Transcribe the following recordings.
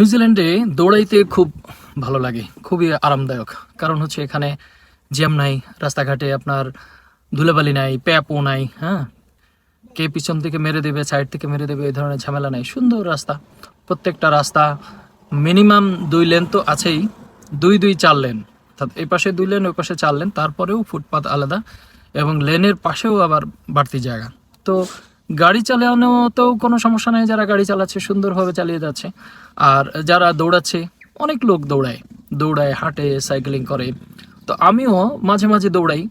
নিউজিল্যান্ডে দৌড়াইতে খুব ভালো লাগে, খুবই আরামদায়ক। কারণ হচ্ছে এখানে জ্যাম নাই, রাস্তাঘাটে আপনার ধুলাবালি নাই, প্যাপও নাই হ্যাঁ? কে পিছন থেকে মেরে দেবে, সাইড থেকে মেরে দেবে, এই ধরনের ঝামেলা নাই। সুন্দর রাস্তা, প্রত্যেকটা রাস্তা মিনিমাম দুই লেন তো আছেই, দুই দুই চার লেন। অর্থাৎ এই পাশে দুই লেন, ওই পাশে চার লেন, তারপরেও ফুটপাত আলাদা এবং লেনের পাশেও আবার বাড়তি জায়গা। তো গাড়ি চালানোতেও কোনো সমস্যা নেই, যারা গাড়ি চালাচ্ছে, সুন্দরভাবে চালিয়ে যাচ্ছে। আর যারা দৌড়াচ্ছে, অনেক লোক দৌড়ায়। দৌড়ায়, হাঁটে, সাইকেলিং করে। তো আমিও মাঝে মাঝে দৌড়াই।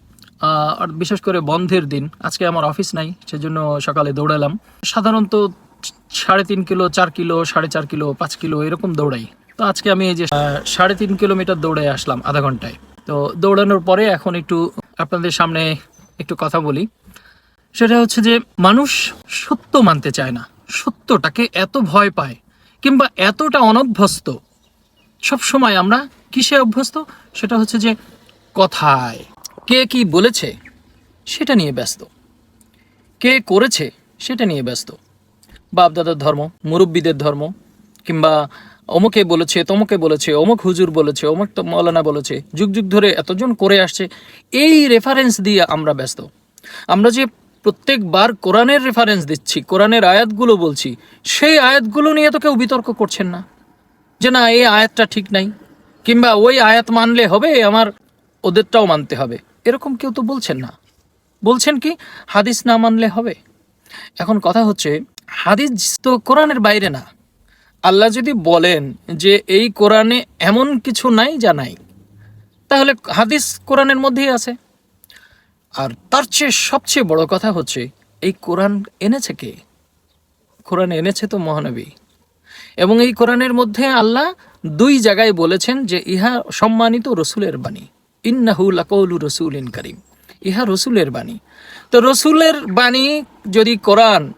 আর বিশেষ করে বন্ধের দিন, আজকে আমার অফিস নাই, সেজন্য সকালে দৌড়ালাম। সাধারণত সাড়ে তিন কিলো, চার কিলো, সাড়ে চার কিলো, পাঁচ কিলো এরকম দৌড়াই। তো আজকে আমি এই যে সাড়ে তিন কিলোমিটার দৌড়ে আসলাম আধা ঘন্টায়। তো দৌড়ানোর পরে এখন একটু আপনাদের সামনে একটু কথা বলি। সেটা হচ্ছে যে মানুষ সত্য মানতে চায় না। সত্যটাকে এত ভয় পায় কিংবা এতটা অনভ্যস্ত। সব সময় আমরা কিসে অভ্যস্ত? সেটা হচ্ছে যে কথায়। কে কি বলেছে সেটা নিয়ে ব্যস্ত। কে করেছে সেটা নিয়ে ব্যস্ত। বাপ দাদার ধর্ম, মুরব্বীদের ধর্ম, কিংবা অমুকে বলেছে, তমুকে বলেছে, অমুক হুজুর বলেছে, অমুক তো মৌলানা বলেছে, যুগ যুগ ধরে এতজন করে আসছে, এই রেফারেন্স দিয়ে আমরা ব্যস্ত। আমরা যে প্রত্যেকবার কোরআনের রেফারেন্স দিচ্ছি, কোরআনের আয়াতগুলো বলছি। সেই আয়াতগুলো নিয়ে তো কেউ বিতর্ক করছেন না। যে না, এই আয়াতটা ঠিক নাই। কিংবা ওই আয়াত মানলে হবে, আমার ওদেরটাও মানতে হবে। এরকম কেউ তো বলছেন না। বলছেন কি, হাদিস না মানলে হবে? এখন কথা হচ্ছে, হাদিস তো কোরআনের বাইরে না। আল্লাহ যদি বলেন যে এই কোরআনে এমন কিছু নাই যা নাই, তাহলে হাদিস কোরআনের মধ্যেই আছে। আর তার চেয়ে সবচেয়ে বড় কথা হচ্ছে, এই কোরআন এনেছে কে? কোরআন এনেছে তো মহানবী। এবং এই কোরআনের মধ্যে আল্লাহ দুই জায়গায় বলেছেন যে, ইহা সম্মানিত রসুলের বাণী। ইন্নাহু লাকৌলু রসুল ইন করিম। ইহা রসুলের বাণী। তো রসুলের বাণী যদি কোরআন,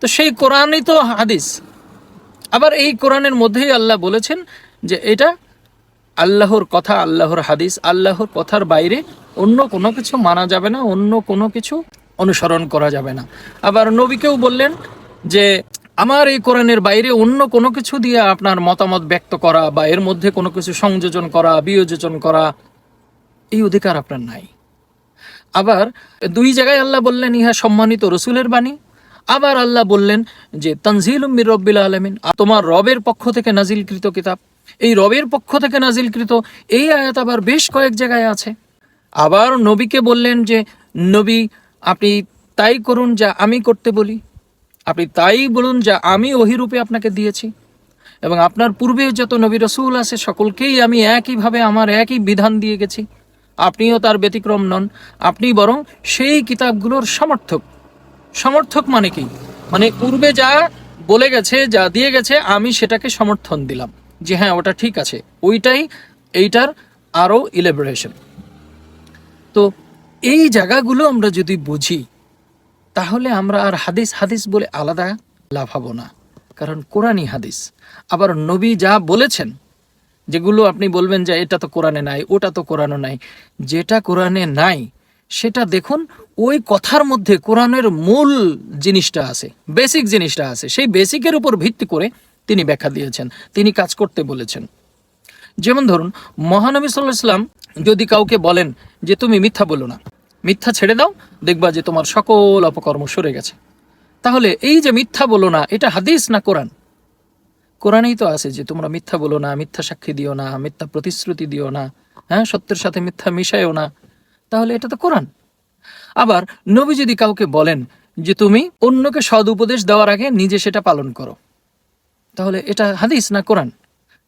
তো সেই কোরআনই তো হাদিস। আবার এই কোরআনের মধ্যেই আল্লাহ বলেছেন যে, এটা আল্লাহর কথা, আল্লাহর হাদিস, আল্লাহর কথার বাইরে অন্য কোনো কিছু মানা যাবে না, অন্য কোনো কিছু অনুসরণ করা যাবে না। আবার নবীকেও বললেন যে, আমার এই কোরআনের বাইরে অন্য কোনো কিছু দিয়ে আপনার মতামত ব্যক্ত করা বা এর মধ্যে কোনো কিছু সংযোজন করা, বিয়োজন করা, এই অধিকার আপনার নাই। আবার দুই জায়গায় আল্লাহ বললেন, ইহা সম্মানিত রসুলের বাণী আবার আল্লাহ বললেন যে তানজিল মির রব্বিল আলমিন। তোমার রবের পক্ষ থেকে নাজিলকৃত কিতাব। এই রবের পক্ষ থেকে নাজিলকৃত এই আয়াত আবার বেশ কয়েক জায়গায় আছে। আবার নবীকে বললেন যে, নবী, আপনি তাই করুন যা আমি করতে বলি। আপনি তাই বলুন যা আমি ওহিরূপে আপনাকে দিয়েছি। এবং আপনার পূর্বে যত নবী রসুল আছে, সকলকেই আমি একইভাবে আমার একই বিধান দিয়ে গেছি। আপনিও তার ব্যতিক্রম নন। আপনি বরং সেই কিতাবগুলোর সমর্থক। সমর্থক মানে কি? মানে পূর্বে যা বলে গেছে, যা দিয়ে গেছে, আমি সেটাকে সমর্থন দিলাম। যে হ্যাঁ ওটা ঠিক আছে। ওইটাই, এইটার আরও ইলেবোরেশন তো এই জায়গাগুলো আমরা যদি বুঝি, তাহলে আমরা আর হাদিস হাদিস বলে আলাদা লাভাবো না। কারণ কোরআনই হাদিস। আবার নবী যা বলেছেন, যেগুলো আপনি বলবেন যে এটা তো কোরআনে নাই, ওটা তো কোরআনও নাই, যেটা কোরআনে নাই, সেটা দেখুন ওই কথার মধ্যে কোরআনের মূল জিনিসটা আছে বেসিক জিনিসটা আছে। সেই বেসিকের উপর ভিত্তি করে তিনি ব্যাখ্যা দিয়েছেন, তিনি কাজ করতে বলেছেন। যেমন ধরুন, মহানবী সাল্লাহ ইসলাম যদি কাউকে বলেন যে তুমি মিথ্যা বলো না, মিথ্যা ছেড়ে দাও, দেখবা যে তোমার সকল অপকর্ম সরে গেছে। তাহলে এই যে মিথ্যা বলো না, এটা হাদিস না কোরআন? কোরআনেই তো আছে যে তোমরা মিথ্যা বলো না, মিথ্যা সাক্ষী দিও না, মিথ্যা প্রতিশ্রুতি দিও না হ্যাঁ সত্যের সাথে মিথ্যা মিশাইও না। তাহলে এটা তো কোরআন। আবার নবী যদি কাউকে বলেন যে তুমি অন্যকে সদ উপদেশ দেওয়ার আগে নিজে সেটা পালন করো, তাহলে এটা হাদিস না কোরআন?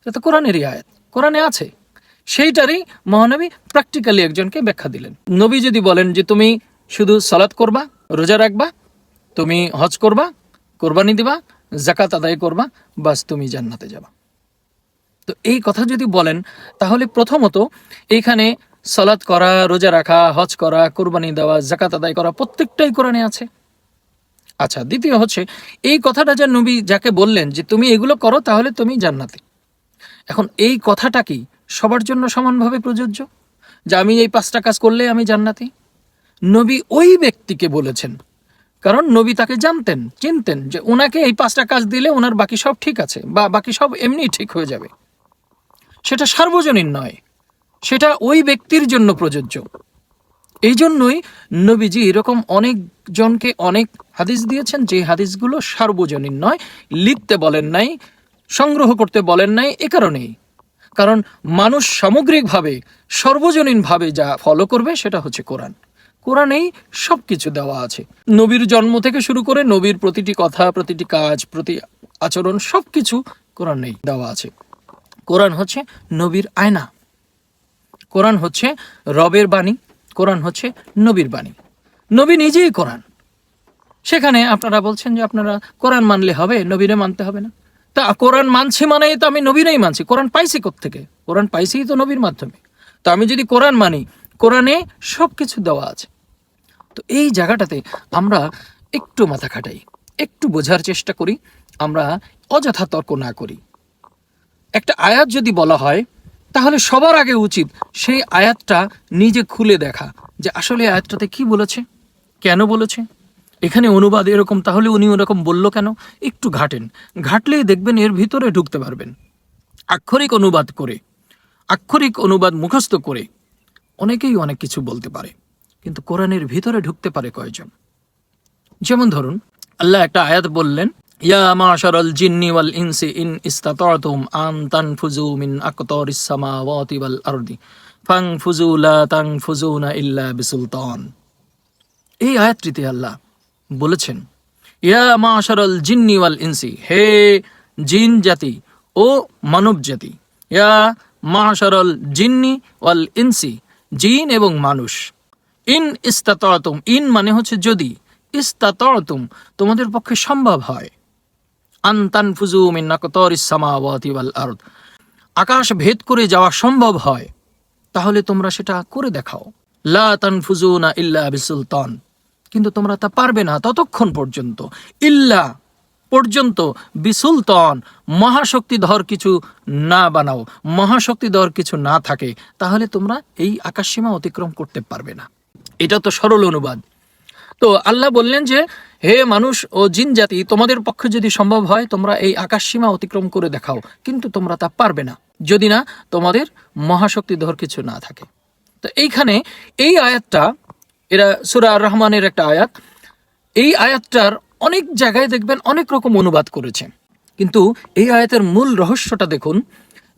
এটা তো কোরআনেরই আয়াত। কোরআনে আছে। সেইটারই মহানবী প্র্যাকটিক্যালি একজনকে ব্যাখ্যা দিলেন। নবী যদি বলেন যে তুমি শুধু সালাত করবা, রোজা রাখবা, তুমি হজ করবা, কোরবানি দিবা জাকাত আদায় করবা, বাস তুমি জান্নাতে যাবা। তো এই কথা যদি বলেন, তাহলে প্রথমত এইখানে সালাত করা, রোজা রাখা, হজ করা, কোরবানি দেওয়া জাকাত আদায় করা প্রত্যেকটাই কোরআনে আছে। আচ্ছা দ্বিতীয় হচ্ছে, এই কথাটা যে নবী যাকে বললেন যে তুমি এগুলো করো, তাহলে তুমি জান্নাতে। এখন এই কথাটা কি সবার জন্য সমানভাবে প্রযোজ্য? যে আমি এই পাঁচটা কাজ করলে আমি জান্নাতি? নবী ওই ব্যক্তিকে বলেছেন, কারণ নবী তাকে জানতেন, চিনতেন যে ওনাকে এই পাঁচটা কাজ দিলে ওনার বাকি সব ঠিক আছে, বা বাকি সব এমনি ঠিক হয়ে যাবে। সেটা সার্বজনীন নয় সেটা ওই ব্যক্তির জন্য প্রযোজ্য। এই জন্যই নবীজি এরকম অনেকজনকে অনেক হাদিস দিয়েছেন যে হাদিসগুলো সার্বজনীন নয়, লিখতে বলেন নাই, সংগ্রহ করতে বলেন নাই এ কারণেই। কারণ মানুষ সামগ্রিকভাবে, সর্বজনীনভাবে যা ফলো করবে সেটা হচ্ছে কোরআন। কোরআনেই সব কিছু দেওয়া আছে। নবীর জন্ম থেকে শুরু করে নবীর প্রতিটি কথা, প্রতিটি কাজ, প্রতি আচরণ সব কিছু কোরআনেই দেওয়া আছে। কোরআন হচ্ছে নবীর আয়না। কোরআন হচ্ছে রবের বাণী, কোরআন হচ্ছে নবীর বাণী। নবী নিজেই কোরআন। সেখানে আপনারা বলছেন যে আপনারা কোরআন মানলে হবে, নবীরে মানতে হবে না। তা কোরআন মানছি মানে তো আমি নবীরাই মানছি। কোরআন পাইছি থেকে কোরআন পাইছি তো নবীর মাধ্যমে। তো আমি যদি কোরআন মানি, কোরআনে সব কিছু দেওয়া আছে। তো এই জায়গাটাতে আমরা একটু মাথা খাটাই, একটু বোঝার চেষ্টা করি, আমরা অযথা তর্ক না করি। একটা আয়াত যদি বলা হয় তাহলে সবার আগে উচিত সেই আয়াতটা নিজে খুলে দেখা যে আসলে আয়াতটাতে কি বলেছে? কেন বলেছে? এখানে অনুবাদ এরকম, তাহলে উনি ওরকম বলল কেন? একটু ঘাটেন। ঘাটলেই দেখবেন এর ভিতরে ঢুকতে পারবেন। আক্ষরিক অনুবাদ করে, আক্ষরিক অনুবাদ মুখস্থ করে অনেকেই অনেক কিছু বলতে পারে, কিন্তু কোরআনের ভিতরে ঢুকতে পারে কয়জন? যেমন ধরুন, আল্লাহ একটা আয়াত বললেন জিন্নি ওয়াল ইনসি ইন ইস্তাতাতুম আন তানফুজু মিন আকতারিস সামাওয়াতি ওয়াল আরদি ফাংফুজু লা তানফুজুনা ইল্লা বিসুলতান এই আয়াতটিতে আল্লাহ বলেছেন ইয়া মাশারাল জিন্নি ওয়াল ইনসি হে জিন জাতি ও মানব জাতি ইয়া মাশারাল জিন্নি ওয়াল ইনসি জিন এবং মানুষ ইন ইস্তাতাতুম ইন মানে হচ্ছে যদি ইস্তাতাতুম তোমাদের পক্ষে সম্ভব হয়। আন্তান ফুজু মিন আকাশ ভেদ করে যাওয়া সম্ভব হয়, তাহলে তোমরা সেটা করে দেখাও। লা তানফুজুনা ইল্লা বিসুলতান। কিন্তু তোমরা তা পারবে না ততক্ষণ পর্যন্ত। ইল্লা পর্যন্ত বিসুলতন, মহাশক্তিধর কিছু না বানাও। মহাশক্তিধর কিছু না থাকে, তাহলে তোমরা এই আকাশসীমা অতিক্রম করতে পারবে না। এটা তো সরল অনুবাদ। তো আল্লাহ বললেন যে, হে মানুষ ও জিন জাতি, তোমাদের পক্ষে যদি সম্ভব হয়, তোমরা এই আকাশ সীমা অতিক্রম করে দেখাও, কিন্তু তোমরা তা পারবে না। যদি না, তোমাদের মহাশক্তিধর কিছু না থাকে। তো এইখানে এই আয়াতটা, এরা সুরা রহমানের একটা আয়াত, এই আয়াতটার অনেক জায়গায় দেখবেন অনেক রকম অনুবাদ করেছে। কিন্তু এই আয়াতের মূল রহস্যটা দেখুন,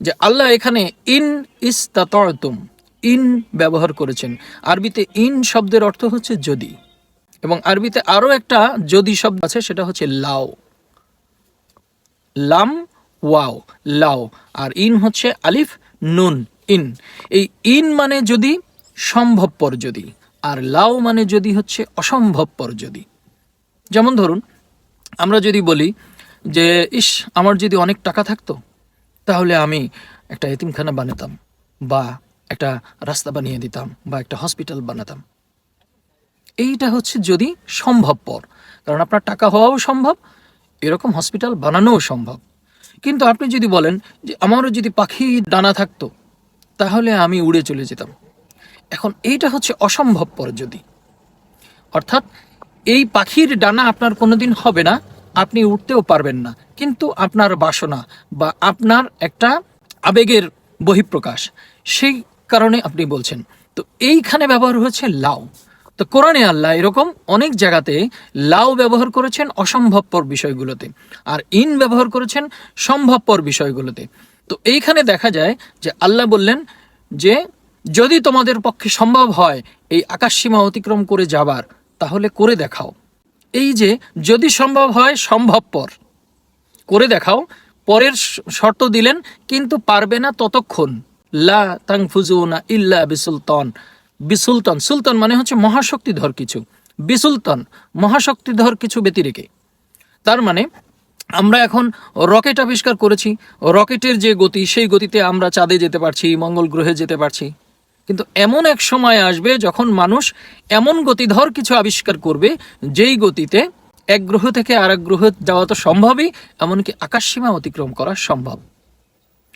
যে আল্লাহ এখানে ইন ইস্তাতম ইন ব্যবহার করেছেন। আরবিতে ইন শব্দের অর্থ হচ্ছে যদি। এবং আরবিতে আরও একটা যদি শব্দ আছে, সেটা হচ্ছে লাও। লাম, ওয়াও, লাও। আর ইন হচ্ছে আলিফ, নুন, ইন। এই ইন মানে যদি সম্ভবপর যদি, আর লাও মানে যদি হচ্ছে অসম্ভবপর যদি। যেমন ধরুন, আমরা যদি বলি যে, ইস, আমার যদি অনেক টাকা থাকতো, তাহলে আমি একটা এতিমখানা বানাতাম বা একটা রাস্তা বানিয়ে দিতাম বা একটা হসপিটাল বানাতাম। এইটা হচ্ছে যদি সম্ভবপর। কারণ আপনার টাকা হওয়াও সম্ভব, এরকম হসপিটাল বানানোও সম্ভব। কিন্তু আপনি যদি বলেন যে আমারও যদি পাখি ডানা থাকতো, তাহলে আমি উড়ে চলে যেতাম। এখন এইটা হচ্ছে অসম্ভবপর যদি। অর্থাৎ এই পাখির ডানা আপনার কোনোদিন হবে না, আপনি উঠতেও পারবেন না। কিন্তু আপনার বাসনা বা আপনার একটা আবেগের বহিঃপ্রকাশ, সেই কারণে আপনি বলছেন। তো এইখানে ব্যবহার হয়েছে লাউ। তো কোরআনে আল্লাহ এরকম অনেক জায়গাতে লাউ ব্যবহার করেছেন অসম্ভবপর বিষয়গুলোতে আর ইন ব্যবহার করেছেন সম্ভবপর বিষয়গুলোতে। তো এইখানে দেখা যায় যে আল্লাহ বললেন যে যদি তোমাদের পক্ষে সম্ভব হয় এই আকাশসীমা অতিক্রম করে যাবার, তাহলে করে দেখাও। এই যে যদি সম্ভব হয় সম্ভবপর, করে দেখাও। পরের শর্ত দিলেন, কিন্তু পারবে না ততক্ষণ। লা তাংফুজুনা ইল্লা বিসুলতান। বিসুলতান। সুলতান মানে হচ্ছে মহাশক্তিধর কিছু। বিসুলতান, মহাশক্তিধর কিছু ব্যতিরেকে। তার মানে আমরা এখন রকেট আবিষ্কার করেছি, রকেটের যে গতি, সেই গতিতে আমরা চাঁদে যেতে পারছি, মঙ্গল গ্রহে যেতে পারছি। কিন্তু এমন এক সময় আসবে যখন মানুষ এমন গতিধর কিছু আবিষ্কার করবে, যেই গতিতে এক গ্রহ থেকে আর এক গ্রহ যাওয়া তো সম্ভবই, এমনকি আকাশসীমা অতিক্রম করা সম্ভব।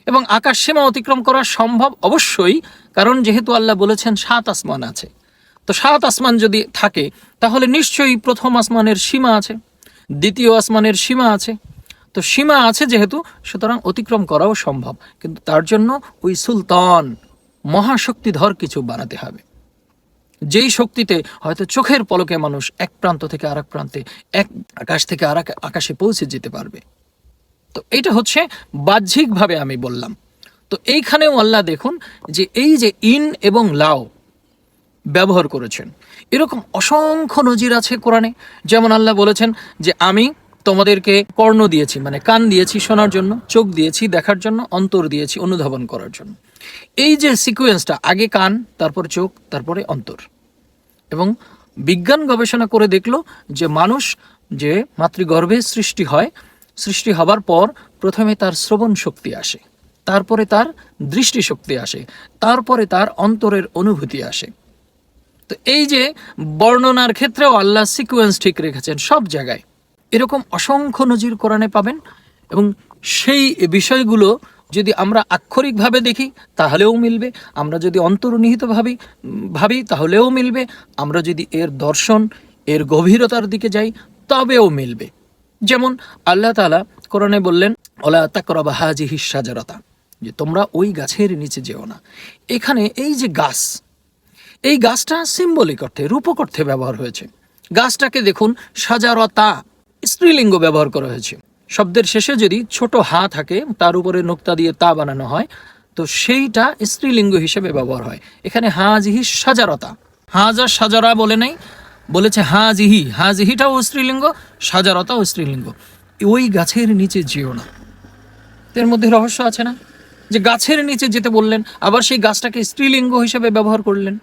এবং আকাশ সীমা অতিক্রম করা সম্ভব অবশ্যই, কারণ যেহেতু আল্লাহ বলেছেন সাত আসমান আছে। তো সাত আসমান যদি থাকে, তাহলে নিশ্চয়ই প্রথম আসমানের সীমা আছে, দ্বিতীয় আসমানের সীমা আছে। তো সীমা আছে যেহেতু, সুতরাং অতিক্রম করাও সম্ভব। কিন্তু তার জন্য ওই সুলতান মহাশক্তিধর কিছু বানাতে হবে। যেই শক্তিতে হয়তো চোখের পলকে মানুষ এক প্রান্ত থেকে আরেক প্রান্তে, এক আকাশ থেকে আরেক আকাশে পৌঁছে যেতে পারবে। তো এটা হচ্ছে বাহ্যিকভাবে আমি বললাম। তো এইখানেও আল্লাহ দেখুন যে এই যে ইন এবং লাও ব্যবহার করেছেন, এরকম অসংখ্য নজির আছে কোরআনে। যেমন আল্লাহ বলেছেন যে আমি তোমাদেরকে কর্ণ দিয়েছি মানে কান দিয়েছি শোনার জন্য, চোখ দিয়েছি দেখার জন্য, অন্তর দিয়েছি অনুধাবন করার জন্য। এই যে সিকোয়েন্সটা, আগে কান, তারপর চোখ, তারপরে অন্তর। এবং বিজ্ঞান গবেষণা করে দেখল যে মানুষ যে মাতৃগর্ভে সৃষ্টি হয় সৃষ্টি হবার পর প্রথমে তার শ্রবণ শক্তি আসে, তারপরে তার দৃষ্টি শক্তি আসে, তারপরে তার অন্তরের অনুভূতি আসে। তো এই যে বর্ণনার ক্ষেত্রেও আল্লাহ সিকোয়েন্স ঠিক রেখেছেন সব জায়গায়। এরকম অসংখ্য নজির কোরআনে পাবেন এবং সেই বিষয়গুলো যদি আমরা আক্ষরিকভাবে দেখি, তাহলেও মিলবে। আমরা যদি অন্তর্নিহিত ভাবি ভাবি, তাহলেও মিলবে। আমরা যদি এর দর্শন, এর গভীরতার দিকে যাই, তবেও মিলবে। যেমন আল্লাহ তালা কোরআনে বললেন, ওলা তাকরবা হাজি হিসাজারতা যে তোমরা ওই গাছের নিচে যেও না। এখানে এই যে গাছ, এই গাছটা সিম্বলিক অর্থে, রূপক অর্থে ব্যবহার হয়েছে। গাছটাকে দেখুন সাজারতা স্ত্রীলিঙ্গ ব্যবহার করা হয়েছে। শব্দের শেষে যদি ছোট হা থাকে, তার উপরে নোক্তা দিয়ে তা বানানো হয়, তো সেইটা স্ত্রীলিঙ্গ হিসেবে ব্যবহার হয়। এখানে হাজিহি সাজারতা হাজা সাজারা বলে নাই বলেছে, হাজিহি, হাজিহিটাও স্ত্রীলিঙ্গ, সাজারতাও স্ত্রীলিঙ্গ। ওই গাছের নিচে যেও না। এর মধ্যে রহস্য আছে না? যে গাছের নিচে যেতে বললেন, আবার সেই গাছটাকে স্ত্রীলিঙ্গ হিসেবে ব্যবহার করলেন।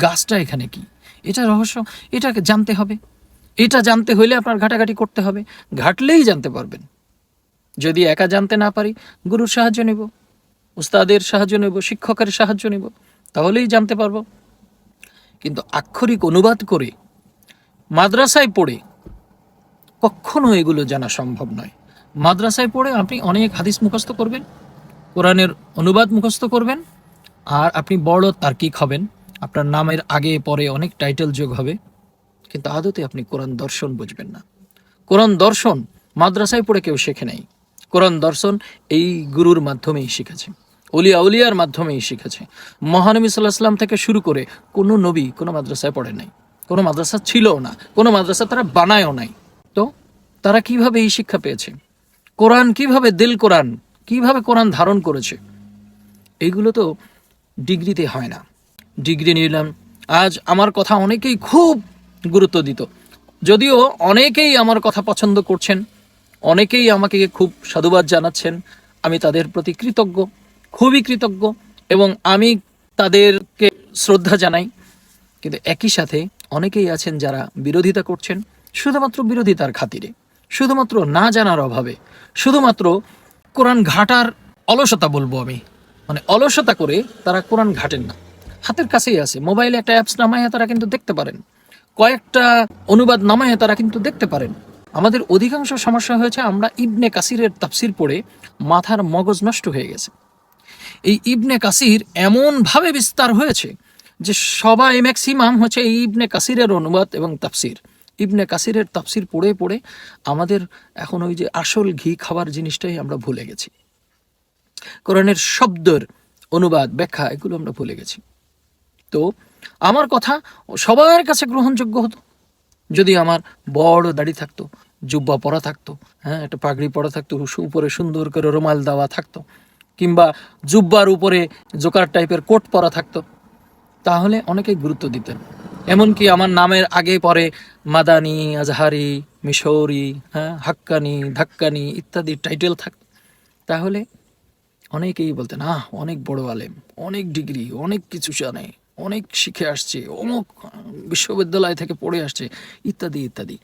গাছটা এখানে কি? এটা রহস্য, এটাকে জানতে হবে। এটা জানতে হইলে আপনার ঘাটাঘাটি করতে হবে। ঘাটলেই জানতে পারবেন। যদি একা জানতে না পারি, গুরুর সাহায্য নেব, উস্তাদের সাহায্য নেব, শিক্ষকের সাহায্য নেব, তাহলেই জানতে পারব। আক্ষরিক অনুবাদ করে মাদ্রাসায় পড়ে কখনো এগুলো জানা সম্ভব নয়। মাদ্রাসায় পড়ে আপনি অনেক হাদিস মুখস্থ করবেন, কোরআনের অনুবাদ মুখস্থ করবেন, আর আপনি বড় তার্কিক হবেন। আপনার নামের আগে পরে অনেক টাইটেল যোগ হবে, কিন্তু আদতে আপনি কোরআন দর্শন বুঝবেন না। কোরআন দর্শন মাদ্রাসায় পড়ে কেউ শেখে নাই। কোরআন দর্শন এই গুরুর মাধ্যমেই শিখেছে। অলিয়া উলিয়ার মাধ্যমেই শিখেছে। মহানবী সাল্লাহ সাল্লাম থেকে শুরু করে কোনো নবী কোনো মাদ্রাসায় পড়ে নাই। কোনো মাদ্রাসা ছিলও না, কোনো মাদ্রাসা তারা বানায়ও নাই। তো তারা কীভাবে এই শিক্ষা পেয়েছে? কোরআন কীভাবে দিল কোরআন, কীভাবে কোরআন ধারণ করেছে? এইগুলো তো ডিগ্রিতে হয় না। ডিগ্রি নিলাম। আজ আমার কথা অনেকেই খুব গুরুত্ব দিত। যদিও অনেকেই আমার কথা পছন্দ করছেন, অনেকেই আমাকে খুব সাধুবাদ জানাচ্ছেন, আমি তাদের প্রতি কৃতজ্ঞ। খুবই কৃতজ্ঞ এবং আমি তাদেরকে শ্রদ্ধা জানাই। কিন্তু একই সাথে অনেকেই আছেন যারা বিরোধিতা করছেন, শুধুমাত্র বিরোধিতার খাতিরে, শুধুমাত্র না জানার অভাবে, শুধুমাত্র কোরআন ঘাটার অলসতা বলব আমি। মানে অলসতা করে তারা কোরআন ঘাটেন না। হাতের কাছেই আছে। মোবাইলে একটা অ্যাপস নামায় তারা কিন্তু দেখতে পারেন। কয়েকটা অনুবাদ নামায় তারা কিন্তু দেখতে পারেন। আমাদের অধিকাংশ সমস্যা হয়েছে, আমরা ইবনে কাসিরের তাফসির পড়ে মাথার মগজ নষ্ট হয়ে গেছে। এই ইবনে কাসির এমনভাবে বিস্তার হয়েছে যে সবাই ম্যাক্সিমাম হচ্ছে এই ইবনে কাসিরের অনুবাদ এবং তাফসির। ইবনে কাসিরের তাফসির পড়ে পড়ে আমাদের এখন ওই যে আসল ঘি খাবার জিনিসটাই আমরা ভুলে গেছি। কোরআনের শব্দের অনুবাদ, ব্যাখ্যা, এগুলো আমরা ভুলে গেছি। তো আমার কথা সবার কাছে গ্রহণযোগ্য হতো। যদি আমার বড় দাড়ি থাকতো, জুব্বা পরা থাকতো হ্যাঁ একটা পাগড়ি পরা থাকতো উপরে সুন্দর করে রুমাল দেওয়া থাকতো কিংবা জুব্বার উপরে জোকার টাইপের কোট পরা থাকতো, তাহলে অনেকেই গুরুত্ব দিতেন। এমনকি আমার নামের আগে পরে মাদানি, আজহারি, মিশৌরি হ্যাঁ হাক্কানি, ধাক্কানি ইত্যাদি টাইটেল থাকতো তাহলে অনেকেই বলতেন, আহ, অনেক বড় আলেম, অনেক ডিগ্রি, অনেক কিছু জানে, অনেক শিখে আসছে, অমুক বিশ্ববিদ্যালয় থেকে পড়ে আসছে, ইত্যাদি ইত্যাদি।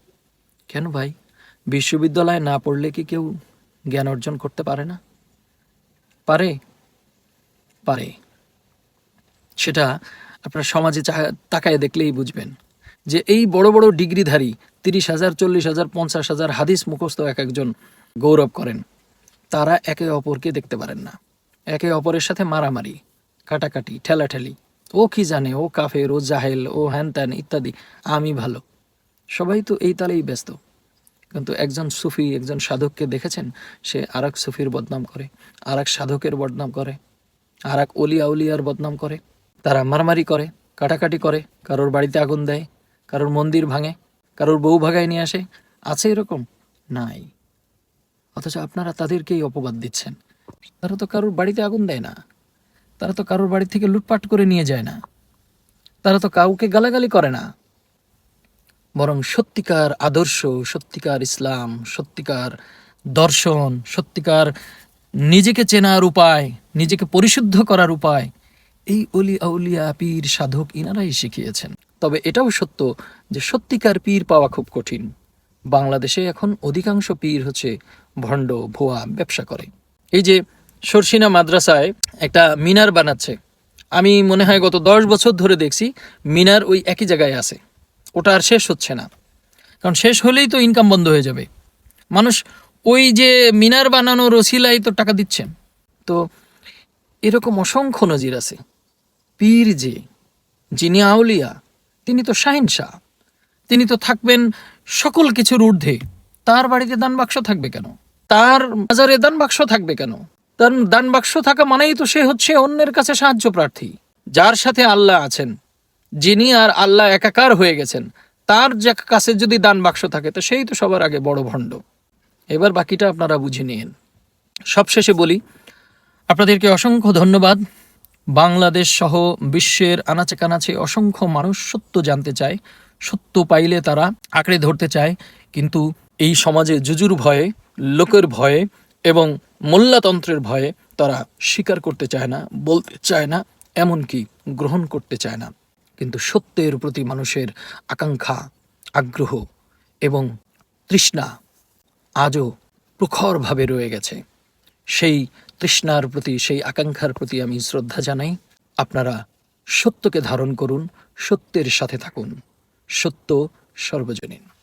কেন ভাই? বিশ্ববিদ্যালয়ে না পড়লে কি কেউ জ্ঞান অর্জন করতে পারে না? পারে? পারে। সেটা আপনার সমাজে তাকায় দেখলেই বুঝবেন যে এই বড় বড় ডিগ্রিধারী তিরিশ হাজার, চল্লিশ হাজার, পঞ্চাশ হাজার হাদিস মুখস্থ এক একজন গৌরব করেন, তারা একে অপরকে দেখতে পারেন না। একে অপরের সাথে মারামারি, কাটাকাটি, ঠেলাঠেলি। ও কি জানে, ও কাফের, ও জাহেল, ও হ্যান ত্যান ইত্যাদি, আমি ভালো। সবাই তো এই তালেই ব্যস্ত। কিন্তু একজন সুফি, একজন সাধককে দেখেছেন? সে আর এক সুফির বদনাম করে আর এক সাধকের বদনাম করে আর এক অলিয়া উলিয়ার বদনাম করে, তারা মারামারি করে, কাটাকাটি করে, কারোর বাড়িতে আগুন দেয়, কারোর মন্দির ভাঙে, কারোর বউ ভাগায় নিয়ে আসে। আছে এরকম? নাই। অথচ আপনারা তাদেরকেই অপবাদ দিচ্ছেন। তারা তো কারোর বাড়িতে আগুন দেয় না। তারা তো কারোর বাড়ি থেকে লুটপাট করে নিয়ে যায় না। তারা তো কাউকে গালাগালি করে না। বরং সত্যিকার আদর্শ, সত্যিকার ইসলাম, সত্যিকার দর্শন, সত্যিকার নিজেকে চেনার উপায়, নিজেকে পরিশুদ্ধ করার উপায়, এই অলি আউলিয়া পীর, সাধক ইনারাই শিখিয়েছেন। তবে এটাও সত্য যে সত্যিকার পীর পাওয়া খুব কঠিন। বাংলাদেশে এখন অধিকাংশ পীর হচ্ছে ভণ্ড, ভুয়া, ব্যবসা করে। এই যে সরসিনা মাদ্রাসায় একটা মিনার বানাচ্ছে, আমি মনে হয় গত দশ বছর ধরে দেখছি, মিনার ওই একই জায়গায় আছে। ওটা আর শেষ হচ্ছে না। কারণ শেষ হলেই তো ইনকাম বন্ধ হয়ে যাবে। মানুষ ওই যে মিনার বানানোর ওসিলাই তো টাকা দিচ্ছেন তো এরকম অসংখ্য নজির আছে। পীর যে, যিনি আউলিয়া, তিনি তো শাহিন শাহ, তিনি তো থাকবেন সকল কিছুর ঊর্ধ্বে। তার বাড়িতে দান বাক্স থাকবে কেন? তার বাজারে দান বাক্স থাকবে কেন? তার দান বাক্স থাকা মানেই তো সে হচ্ছে অন্যের কাছে সাহায্য প্রার্থী, যার সাথে আল্লাহ আছেন। যিনি আর আল্লাহ একাকার হয়ে গেছেন, তার যে কাছে যদি দান বাক্স থাকে, তো সেই তো সবার আগে বড় ভণ্ড। এবার বাকিটা আপনারা বুঝে নিন সবশেষে বলি, আপনাদেরকে অসংখ্য ধন্যবাদ। বাংলাদেশ সহ বিশ্বের আনাচে কানাচে অসংখ্য মানুষ সত্য জানতে চায়, সত্য পাইলে তারা আঁকড়ে ধরতে চায়, কিন্তু এই সমাজে জুজুর ভয়ে, লোকের ভয়ে এবং মোল্লাতন্ত্রের ভয়ে তারা স্বীকার করতে চায় না, বলতে চায় না, এমনকি গ্রহণ করতে চায় না। কিন্তু সত্যের প্রতি মানুষের আকাঙ্ক্ষা, আগ্রহ এবং তৃষ্ণা আজও প্রখরভাবে রয়ে গেছে। সেই তৃষ্ণার প্রতি, সেই আকাঙ্ক্ষার প্রতি আমি শ্রদ্ধা জানাই। আপনারা সত্যকে ধারণ করুন, সত্যের সাথে থাকুন। সত্য সর্বজনীন।